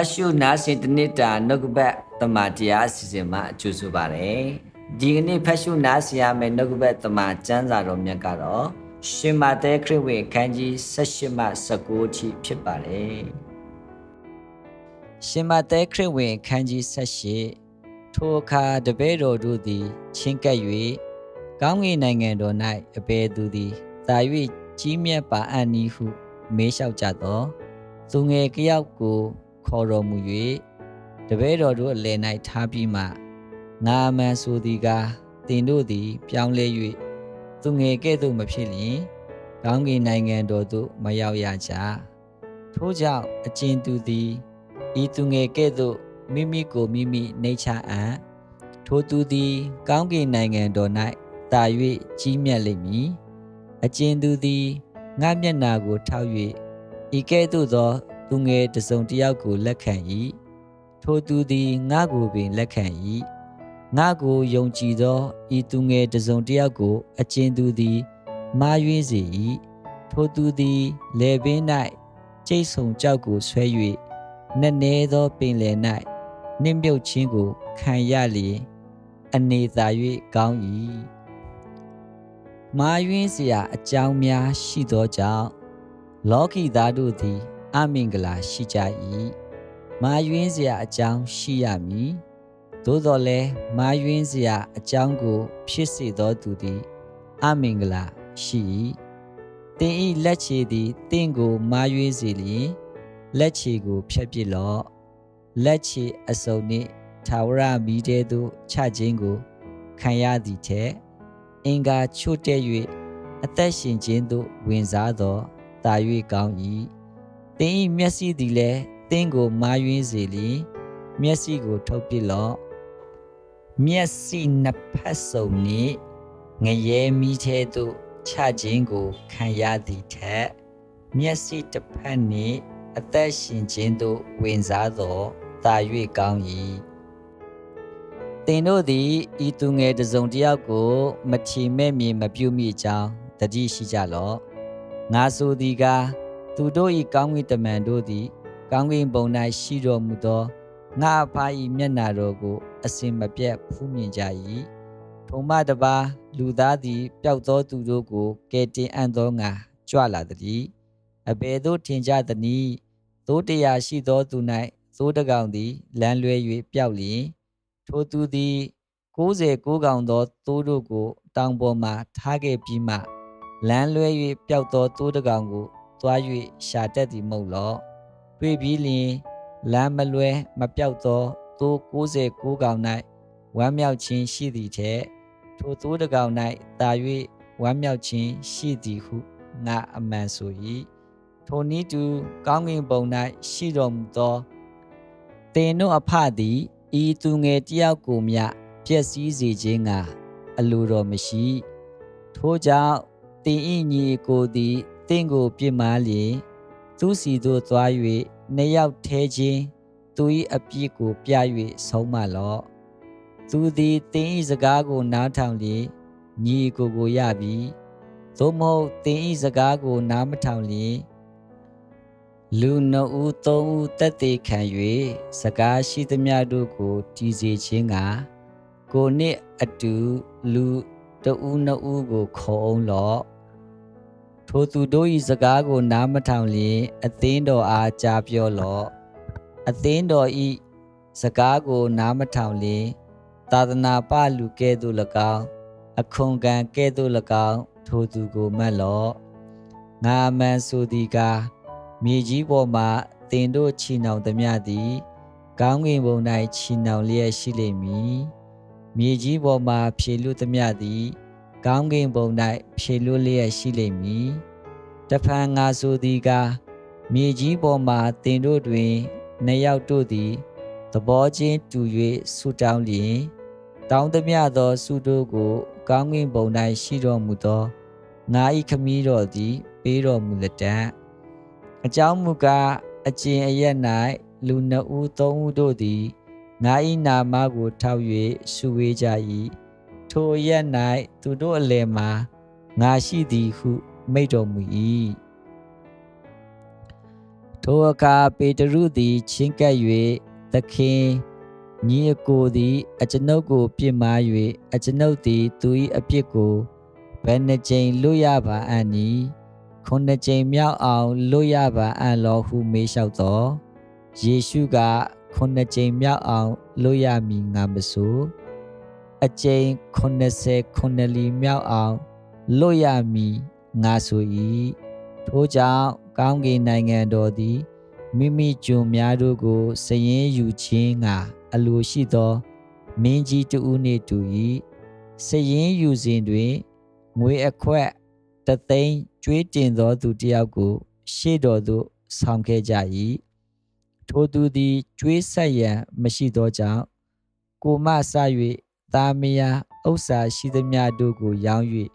တ်ရှုနားဆင်တနစ်တာနှုတ်ကပတ်တမန်တရားအစီအစဉ်မှာအကျိုးဆိုပါတယ်ဒီကနေ့ဖတ်ရှုနားဆင်ရမယ့်နှုတ်ကပတ်တမန်ကျမ်းစာတော်မြတ်ကတော့ရှင်မာသဲခရစ်ဝင်ခန်းကြီး18မှ19အထိဖြစ်ပါတယ်ရှင်မာသဲခရစ်ဝင်ခန်းကြီး18ထိုအခါတပည့်တော်တို့သည်ချင်းကပ်၍ကောင်းကင်နိုင်ငံတော်၌အဘယ်သူသည်သာ၍ကြီးမြတ်ပါအံ့နည်းဟုမေးလျှောက်ကြသောသူငယ်တစ်ယောက်ကို ခေါ်တော်မူ၍တပည့်တော်တို့အလယ်၌ထားပြီးမှငါအမှန်ဆိုသည်ကားတင်တို့သည် ပြောင်းလဲ၍သူငယ်ကဲ့သို့မဖြစ်လျင်ကောင်းကင်နိုင်ငံတော်သို့မရောက်ရကြထို့ကြောင့်အကျဉ်သူသည်ဤသူငယ်ကဲ့သို့မိမိကိုမိမိနှိမ့်ချအံ့ထိုသူသည် ကောင်းကင်နိုင်ငံတော်၌တာ၍ကြီးမြတ်လိမ့်မည်အကျဉ်သူသည်ငါမျက်နာကိုထောက်၍ဤကဲ့သို့သော သူငယ်တစုံတယောက်ကိုလက်ခံ၏ထိုသူသည်ငါကိုပင်လက်ခံ၏ငါကိုယုံကြည်သောဤသူငယ်တစုံတယောက်ကို အကျဉ်သူသည်မာရွေးစေ၏ထိုသူသည်လေပင်၌ကျိတ်ဆုံကြောက်ကိုဆွဲ၍နက်နဲသောပင်လယ်၌နှင်းမြုပ်ခြင်းကိုခံရလျင်အနေသာ၍ကောင်း၏မာယွင်းစရာအကြောင်းများရှိသောကြောင့်လောကီသားတို့သည် အမင်္ဂလာရှိကြ၏မာယွင်းစရာအကြောင်းရှိရမည်သို့တော်လည်းမာယွင်းစရာအကြောင်းကို ဖြစ်စေသောသူသည်အမင်္ဂလာရှိ၏သင်၏လက်ခြေသည်သင်ကို မာယွင်းစေလျင်လက်ခြေကိုဖျက်ပစ်လော့လက်ခြေအစုံနှင့်ထာဝရမီးတဲသို့ချခြင်းကို ခံရသည်ထက်အင်္ကာချို့တဲ့၍အသက်ရှင်ခြင်းသို့ဝင်စားသောတာ၍ကောင်း၏ သင်၏မျက်စိသည်လည်းသင်ကိုမာယွင်းစေလျင်မျက်စိကို ထုတ်ပစ်လော့မျက်စိနှစ်ဖက်စုံနှင့်ငရဲမီးထဲသို့ချခြင်းကိုခံရသည်ထက်မျက်စိတစ်ဖက်နှင့်အသက်ရှင်ခြင်းသို့ဝင်စားသောတာ၍ကောင်း၏သင်တို့သည်ဤသူငယ်တစ်စုံတစ်ယောက်ကို မချီမဲ့မြင်မပြုမိကြောင်းတတိရှိကြလော့ငါဆိုသည်ကား သူတို့၏ကောင်းကင်တမန်တို့သည်ကောင်းကင်ဘုံ၌ရှိတော်မူသောငါအဖာ၏မျက်နာတော်ကို အစင်မပြတ်ဖူးမြင်ကြ၏ထိုမှတပါလူသားသည်ပျောက်သောသူတို့ကိုကယ်တင်အံ့သောငါကြွလာသည်အဘယ်သို့ထင်ကြသနည်းသို့တရားရှိသောသူ၌သိုးတကောင်သည်လမ်းလွဲ၍ပျောက်လျင်ထိုသူသည်69ကောင်သောသိုးတို့ကို တောင်ပေါ်မှထားခဲ့ပြီးမှလမ်းလွဲ၍ပျောက်သောသိုးတကောင်ကို သွား၍ရှာတတ်သည်မဟုတ်လောတွေ့ပြီးလျင်လမ်းမလွဲမပျောက်သောသိုး69ကောင်၌ဝမ်းမြောက်ခြင်းရှိသည်ထက်ထိုသိုးတကောင်၌တာ၍ဝမ်းမြောက်ခြင်းရှိသည်ဟုငါအမှန်ဆို၏ထိုနည်းတူကောင်းကင်ဘုံ၌ရှိတော်မူသောသင်တို့အဖသည်ဤသူငယ်တယောက်ကိုမျှပျက်စီးစေခြင်းကအလိုတော်မရှိ ထို့ကြောင့်သင်ဤညီကိုသည် သင်ကိုပြစ်မှားလျင်သူစီသို့သွား၍နှစ်ယောက်ထဲချင်းသူ၏အပြစ်ကိုပြ၍ဆုံးမလော့သူသည်သင်၏စကားကိုနားထောင်လျင်ညီကိုကိုရပြီသို့မဟုတ်သင်၏စကားကိုနားမထောင်လျင်လူနှစ်ဦးသုံးဦးတက်သေးခံ၍စကားရှိသမျှတို့ကိုတည်စေခြင်းကကိုနှင့်အတူလူတဦးနှစ်ဦးကိုခေါ်အောင်လော့ ထိုသူတို့၏စကားကိုနားမထောင်လျင်အသင်းတော်အားကြားပြောလော့အသင်းတော်၏စကားကိုနားမထောင်လျင်သာသနာပလူကဲ့သို့၎င်းအခွန်ကံကဲ့သို့၎င်းထိုသူကိုမှတ်လော့ငါအမှန်ဆိုသည်ကားမြေကြီးပေါ်မှတင်တို့ချီနှောင်သမျှသည်ကောင်းကင်ဘုံ၌ချီနှောင်လျက်ရှိလိမ့်မည်မြေကြီးပေါ်မှဖြေလွတ်သမျှသည် ကောင်းကင်ဘုံ၌ဖြေလွတ်လျက်ရှိလိမ့်မည်တဖန်ငါဆိုသည်ကားမြေကြီးပေါ်မှတင်တို့တွင်နှစ်ယောက်တို့သည်သဘောချင်းတူ၍ဆုတောင်းလျင်တောင်းသမျှသောဆုတို့ကိုကောင်းကင်ဘုံ၌ရှိတော်မူသောငါ၏ခမည်းတော်သည် ပေးတော်မူလက်တံအကြောင်းမူကားအကျင်အရက်၌လူနှစ်ဦးသုံးဦးတို့သည်ငါ၏နာမကိုထောက်၍ဆုဝေးကြ၏ ထိုအရက်၌သူတို့အလယ်မှာငါရှိသည်ဟု မိန့်တော်မူ၏ထိုထိုအခါပေတရုသည်ချင်းကပ်၍သခင်ညီအကိုသည်အကျွန်ုပ်ကိုပြစ်မှား၍အကျွန်ုပ်သည်သူ၏အပြစ်ကိုဘယ်နှကြိမ်လွတ်ရပါအံ့နီခုနှစ်ကြိမ်မြောက်အောင်လွတ်ရပါအံ့လောဟုမေးလျှောက်သောယေရှုကခုနှစ်ကြိမ်မြောက်အောင်လွတ်ရမည်ငါမဆို အကြိမ်90ခုနှစ်လီမြောက်အောင်လွတ်ရမည်ငါဆို၏ထို့ကြောင့်ကောင်းကင်နိုင်ငံတော်သည်မိမိကျွန်များတို့ကိုစည်ရင်ယူခြင်းငါအလိုရှိသောမင်းကြီးတဦးနှင့်တူ၏စည်ရင်ယူစဉ်တွင်ငွေအခွက်တသိန်းကျွေးတင်သောသူတစ်ယောက်ကို ရှေ့တော်သို့ဆောင်ခဲ့ကြ၏ထိုသူသည်ကျွေးဆက်ရန်မရှိသောကြောင့်ကိုမဆ၍ သားမယားဥစ္စာရှိသမျှတို့ကိုရောင်း၍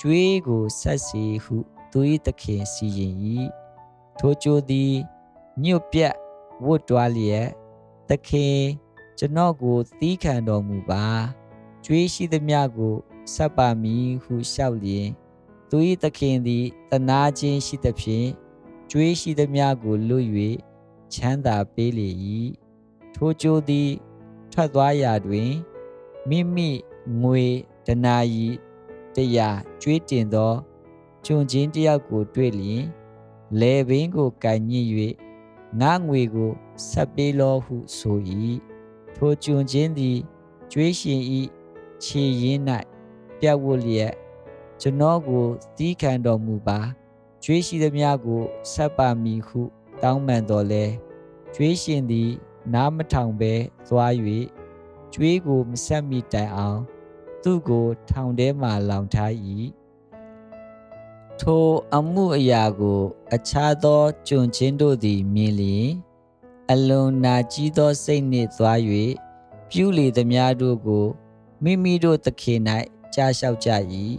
ကျွေးကိုဆက်စီဟုသူ၏သခင်စီရင်၏ထိုကြိုသည်ညွတ်ပြတ်ဝတ်တွားလျက်သခင်ကျွန်တော်ကိုသီးခံတော်မူပါကျွေးရှိသမျှကိုဆက်ပါမည်ဟုလျှောက်လျင်သူ၏သခင်သည်တနာခြင်းရှိသဖြင့်ကျွေးရှိသမျှကိုလွတ်၍ချမ်းသာပေးလေ၏ထိုကြိုသည်ထွက်သွားရာတွင် မိမိငွေဒနာယီတရားကျွေးတင်သောကျွန်ချင်းတယောက်ကိုတွေ့လျင်လေဘင်းကိုကင်ညှိ၍ငါငွေကိုဆက်ပေးလောဟုဆို၏ထိုကျွန်ချင်းသည်ကျွေးရှင်ဤခြေရင်း၌ပြတ်ဝတ်လျက်ကျွန်တော်ကိုသီးခံတော်မူပါကျွေးရှိသမျှကိုဆက်ပါမည်ဟုတောင်းပန်တော်လဲကျွေးရှင်သည် နားမထောင်ဘဲသွား၍ ကျွေးကိုမဆက်မိတိုင်အောင် သူ့ကိုထောင်ထဲမှလောင်ထား၏ထိုအမှုအရာကို အခြားသောကျွန်ချင်းတို့သည်မြင်လျင်အလွန်နာကြီးသောစိတ်နှင့်သွား၍ပြုလေသမျှတို့ကိုမိမိတို့သခင်၌ကြားလျှောက်ကြ၏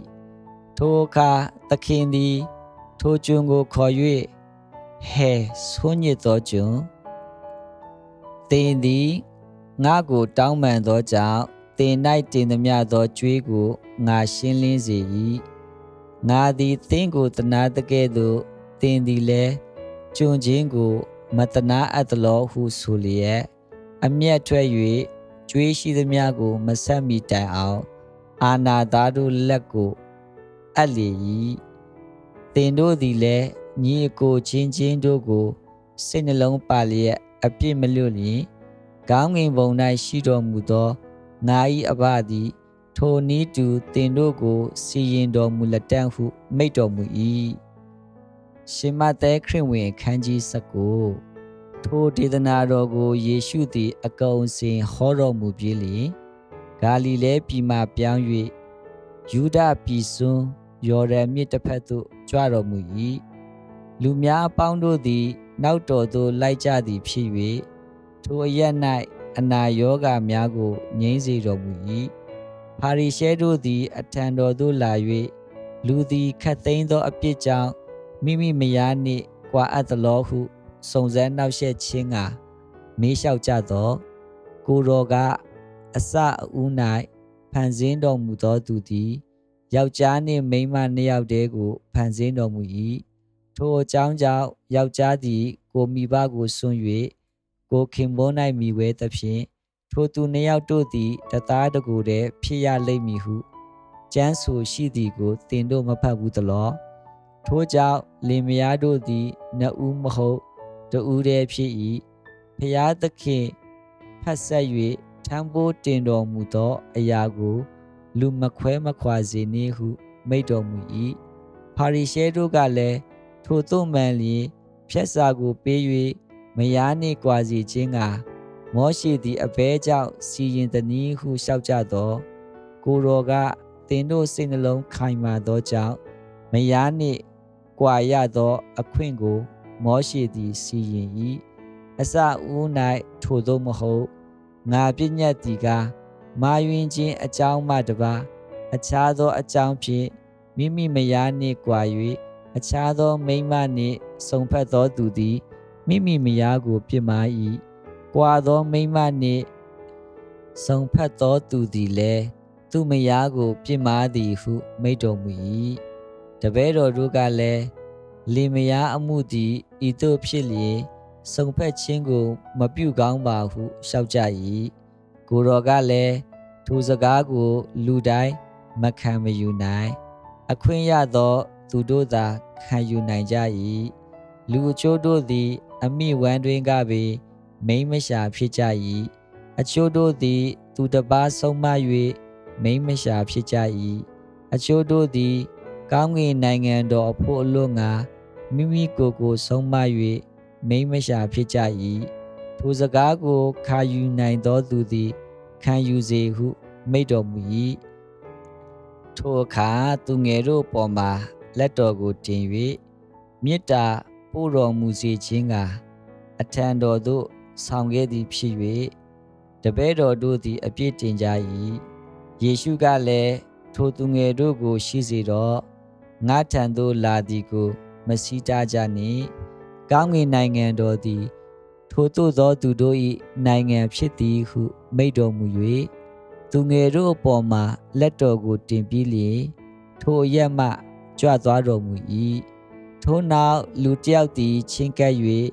ထိုအခါသခင်သည် ထိုကျွန်ကိုခေါ်၍ဟဲဆိုးညစ်သောကျွန်သင်သည် ငါကိုတောင်းပန်သောကြောင့်သင်၌တင်သည်များသောကြွေးကိုငါရှင်းလင်းစေ၏ငါသည်သင်ကိုတနာတကဲ့သို့သင်သည်လည်းကျွန်ချင်းကိုမတနာအပ်သလောဟုဆိုလျက်အမျက်ထွက်၍ကြွေးရှိသည်များကိုမဆက်မိတိုင်အောင် အာနာသားတို့လက်ကိုအပ်လေ၏သင်တို့သည်လည်းညီအကိုချင်းချင်းတို့ကိုစိတ်နှလုံးပါလျက်အပြစ်မလွတ်လျင် ကောင်းငင်ဘုံ၌ရှိတော်မူသောငါ၏အဘသည်ထိုနည်းတူတင်တို့ကိုစီရင်တော်မူလက်တန့်ဟု မိတ်တော်မူ၏ရှင်မသက်ခရစ်ဝင်ခန်းကြီး19ထိုဒေသနာတော်ကိုယေရှုသည် အကုံစင်ဟောတော်မူပြီးလျှင်ဂါလိလဲပြည်မှပြောင်း၍ယူဒပြည်စွန်းယော်ဒန်မြစ်တစ်ဖက်သို့ကြွတော်မူ၏လူများအပေါင်းတို့သည် နောက်တော်သို့လိုက်ကြသည်ဖြစ်၍ ထိုအရက်၌အနာယောဂများကိုငြိမ်းစေတော်မူ၏ဖာရိရှဲတို့သည် အထံတော်သို့လာ၍လူသည်ခတ်သိမ်းသောအပြစ်ကြောင့်မိမိမယားနှင့်ကွာအပ်သလောဟုစုံစမ်းနှောက်ယှက်ခြင်းကမေးလျှောက်ကြသောကိုတော်ကအစအဦး၌ဖန်ဆင်းတော်မူသောသူသည်ယောက်ျားနှင့်မိန်းမနှစ်ယောက်တည်းကိုဖန်ဆင်းတော်မူ၏ထိုအကြောင်းကြောင့်ယောက်ျားသည်ကိုမိဘကိုဆွံ့၍ ကိုခင်ပွန်း၌မိဝဲသဖြင့်ထိုသူနှစ်ယောက်တို့သည်တသားတကူတည်းဖြစ်ရလိမ့်မည်ဟုကျမ်းဆိုရှိသည်ကိုသင်တို့မဖတ်ဘူးသလောထို့ကြောင့်လင်မယားတို့သည်နှစ်ဦးမဟုတ်တဦးတည်းဖြစ်၏ဖျားသခင်ဖတ်ဆက်၍ထမ်းဖို့တင်တော်မူသောအရာကိုလူမခွဲမခွာစေနှင့်ဟု မိတ်တော်မူ၏ဖာရိရှဲတို့ကလည်းထိုသို့မှန်လျင်ဖြက်စာကိုပေး၍ မယားနှင့်ကြွာစီခြင်းကမောရှိသည်အဘဲကြောင့်စီရင်သည်နည်းဟုလျှောက်ကြသောကိုတော်ကသင်တို့စိတ်နှလုံးခိုင်မာသောကြောင့်မယားနှင့်ကြွာရသော အခွင့်ကို မောရှိသည်စီရင်၏အစဦး၌ထိုသို့မဟုတ်ငါပြည့်ညတ်သည်ကမာယွင်ခြင်းအကြောင်းမှတပါအခြားသောအကြောင်းဖြင့်မိမိမယားနှင့်ကြွာ၍အခြားသောမိန်းမနှင့်ဆုံဖက်သောသူသည် မိမိမယားကိုပြစ်မှား၏ကွာသောမိန်းမနှင့်ဆုံဖက်သောသူသည်လည်းသူမယားကိုပြစ်မှားသည်ဟုမိတ်တော်မူ၏တပည့်တော်တို့ကလည်းလင်မယားအမှုသည်ဤသို့ဖြစ်လျင်စုံဖက်ခြင်းကို မပြုကောင်းပါဟုလျှောက်ကြ၏ကိုတော်ကလည်းထိုစကားကို လူတိုင်းမခံမယူနိုင်အခွင့်ရသော သူတို့သာခံယူနိုင်ကြ၏လူအချို့တို့သည် အမိဝမ်းတွင်ကပင်မိမ့်မရှာဖြစ်ကြ၏အချို့တို့သည် သူတစ်ပါးဆုံးမ၍မိမ့်မရှာဖြစ်ကြ၏အချို့တို့သည် ကောင်းကင်နိုင်ငံတော်အဖို့အလို့ငါမိမိကိုယ်ကိုဆုံးမ၍မိမ့်မရှာဖြစ်ကြ၏ထိုစကားကိုခါယူနိုင်သောသူသည်ခံယူစေဟုမိန့်တော်မူ၏ထိုအခါသူငယ်တို့ပေါ်မှာလက်တော်ကိုတင်၍မေတ္တာ ပို့တော်မူစေခြင်းကအထံတော်သို့ဆောင်ခဲ့သည်ဖြစ်၍တပည့်တော်တို့သည် အပြစ်တင်ကြ၏ယေရှုကလည်းထိုသူငယ်တို့ကို ရှိစေတော့ငါထံသို့လာသည်ကိုမစီတားကြနှင့်ကောင်းကင်နိုင်ငံတော်သည် ထိုသို့သောသူတို့၏နိုင်ငံဖြစ်သည်ဟု မိန့်တော်မူ၍သူငယ်တို့အပေါ်မှာလက်တော်ကိုတင်ပြီးလျင်ထိုအရက်မှကြွသွားတော်မူ၏ ထိုနောက်လူတစ်ယောက်သည်ချင်းကပ်၍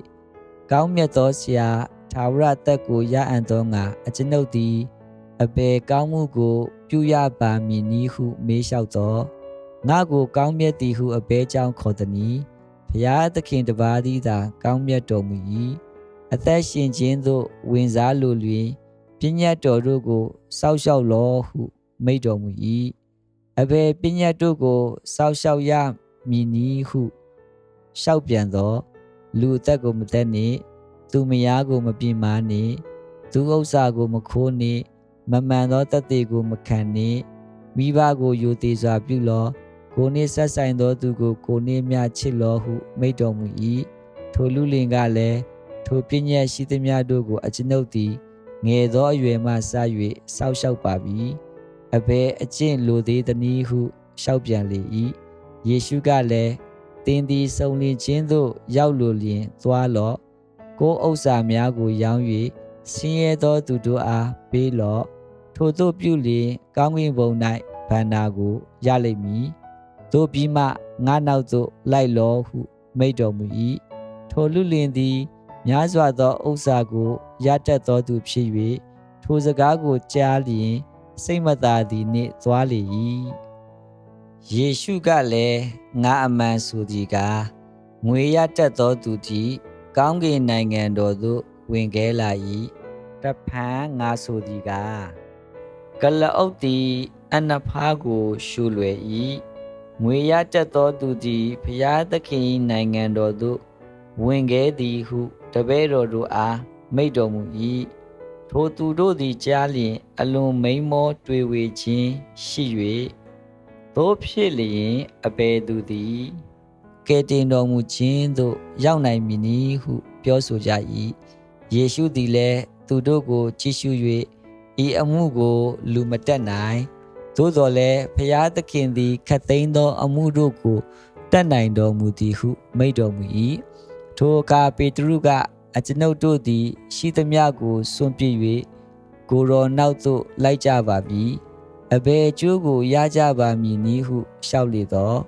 ကောင်းမြတ်သောဆရာသာဝရသက်ကိုရအံ့သောငါအကျွန်ုပ်သည်အဘယ်ကောင်းမှုကိုပြုရပါမည်နည်းဟုမေးလျှောက်သောငါကိုကောင်းမြတ်သည်ဟုအဘဲကြောင့်ခေါ်သည်။ဖျားသခင်တပါးသည်သာကောင်းမြတ်တော်မူ၏အသက်ရှင်ခြင်းသို့ဝင်စားလိုလျင်ပညတ်တော်တို့ကိုစောက်ရှောက်လောဟုမိန့်တော်မူ၏အဘယ်ပညတ်တို့ကိုစောက်ရှောက်ရမည်နည်းဟု လျှောက်ပြန်သော လူအသက်ကိုမသက်နှင့်သူမယားကိုမပြင်းမာနှင့်သူဥစ္စာကိုမခိုးနှင့်မမှန်သောတသက်ကိုမခံနှင့်မိဘကိုယူသေးစွာပြုလောကိုနှင့်ဆက်ဆိုင်သောသူကိုကိုနှင့်မျှချစ်လောဟုမိန့်တော်မူ၏ထိုလူလင်ကလည်းထိုပညာရှိသမျှတို့ကိုအကျွန်ုပ်သည်ငယ်သောအရွယ်မှစ၍စောက်ရှောက်ပါပြီအဘယ်အကျင့်လိုသေးသနည်းဟုလျှောက်ပြန်လေ၏ယေရှုကလည်း သင်သည်စုံလင်ခြင်းသို့ရောက်လိုလျင်သွားလော့ကိုယ်ဥစ္စာများကိုရောင်း၍ဆင်းရဲသောသူတို့အားပေးလော့ထို့သို့ပြုလျင်ကောင်းကင်ဘုံ၌ဗန္နာကိုရလိမ့်မည်တို့ပြီးမှငါနောက်သို့လိုက်လောဟုမိန့်တော်မူ၏ထိုလူလင်သည်များစွာသောဥစ္စာကိုရတတ်သောသူဖြစ်၍ထိုစကားကိုကြားလျင်စိတ်မသာသည်နှင့်သွားလေ၏ ယေရှုကလည်းငါအမှန်ဆိုသည်ကားငွေရတတ်သောသူသည်ကောင်းကင်နိုင်ငံတော်သို့ဝင်ခဲလာ၏တဖန်ငါဆိုသည်ကားကလအုပ်သည်အနဖားကိုရှုလွယ်၏ငွေရတတ်သောသူသည်ဖျားသခင်နိုင်ငံတော်သို့ဝင်ခဲသည်ဟုတပည့်တော်တို့အားမိန့်တော်မူ၏ထိုသူတို့သည်ကြားလျင် အလွန်မိန်မော တွေ့ဝေခြင်းရှိ၍ သို့ဖြစ်လျင်အဘယ်သူသည်ကဲတင်တော်မူခြင်းသို့ရောက်နိုင်မည်နည်းဟု ပြောဆိုကြ၏ယေရှုသည်လည်းသူတို့ကိုကြည့်ရှု၍ဤအမှုကိုလူမတက်နိုင်သို့တော်လည်းဖျားသခင်သည်ခတ်သိမ်းသော အမှုတို့ကိုတတ်နိုင်တော်မူသည်ဟုမိန့်တော်မူ၏ထိုအခါပေတရုကအကျွန်ုပ်တို့သည် ရှိသမျှကိုစွန့်ပစ်၍ကိုရောနောက်သို့လိုက်ကြပါပြီ အဘယ်ကျိုးကိုရကြပါမည်နည်းဟုလျှောက်လေတော့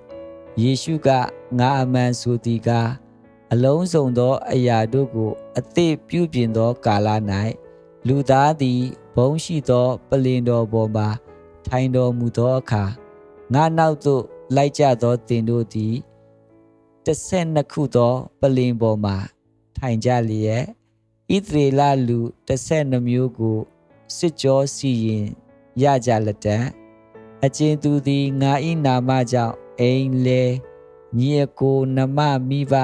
ယေရှုကငါအမှန်ဆိုသည်ကားအလုံးစုံသောအရာတို့ကို အသေးပြုပြင်သောကာလ၌လူသားသည်ဘုံရှိသောပလင်တော်ပေါ်မှာထိုင်တော်မူသောအခါငါနောက်သို့လိုက်ကြသောတင်တို့သည်တစ်ဆက်နှစ်ခုသောပလင်ပေါ်မှာထိုင်ကြလျက်ဣသရေလလူတစ်ဆက်နှမျိုးကိုစစ်ကြောစီရင် ရကြလက်တံအကျဉ်သူသည်ငါ၏နာမကြောင့်အိမ်လေညီအကိုနမမိဘ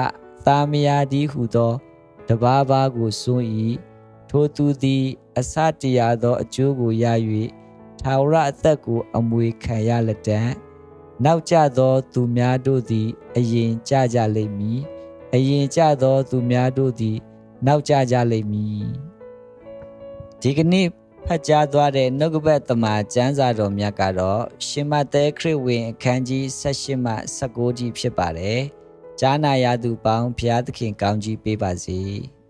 သားမယားဒီဟုသောတဘာဘာကိုစွန့်၏ထိုသူသည်အစတရားသောအကျိုးကိုရ၍ထာဝရအသက်ကိုအမွေခံရလက်တံနောက်ကျသောသူများတို့သည်အရင်ကြကြလိမ့်မည်အရင်ကြသောသူများတို့သည် နောက်ကျကြလိမ့်မည်ဒီကနေ့ ဖတ်ကြားသွားတဲ့နှုတ်ကပတ်သမာကျမ်းစာတော်မြတ်ကတော့ရှင်မသက်ခရစ်ဝင်အခန်းကြီး18မှ19ကြီးဖြစ်ပါတယ်ကြားနာရသူပေါင်းဘုရားသခင်ကောင်းကြီးပေးပါစေ။